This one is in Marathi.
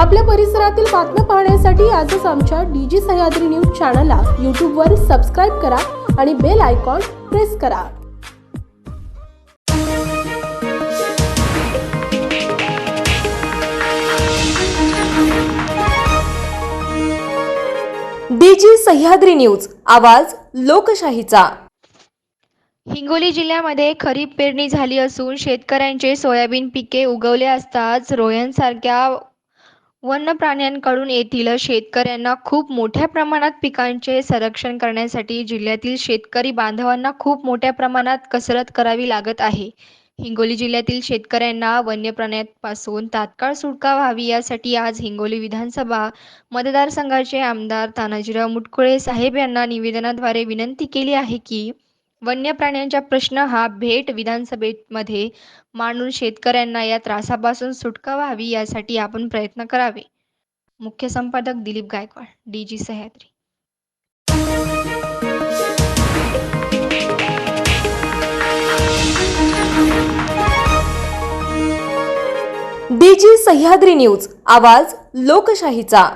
आपल्या परिसरातील बातम्या पाहण्यासाठी आजच आमच्या डीजी सह्याद्री न्यूज चॅनलला यूट्यूबवर सबस्क्राईब करा आणि बेल आयकॉन प्रेस करा. डीजी सह्याद्री न्यूज आवाज लोकशाहीचा. हिंगोली जिल्ह्यामध्ये खरीप पेरणी झाली असून शेतकऱ्यांचे सोयाबीन पिके उगवले असताच रोयनसारख्या वन्य प्राण्यांकडून येथील शेतकऱ्यांना खूप मोठ्या प्रमाणात पिकांचे संरक्षण करण्यासाठी जिल्ह्यातील शेतकरी बांधवांना खूप मोठ्या प्रमाणात कसरत करावी लागत आहे. हिंगोली जिल्ह्यातील शेतकऱ्यांना वन्य प्राण्यांपासून तात्काळ सुटका व्हावी यासाठी आज हिंगोली विधानसभा मतदारसंघाचे आमदार तानाजीराव मुटकुळे साहेब यांना निवेदनाद्वारे विनंती केली आहे की वन्य प्राण्यांचा प्रश्न हा भेट विधानसभेमध्ये मांडून शेतकऱ्यांना या त्रासापासून सुटका व्हावी यासाठी आपण प्रयत्न करावे. मुख्य संपादक Dilip Gaikwad D G Sahyadri. DG Sahyadri news आवाज लोकशाहीचा.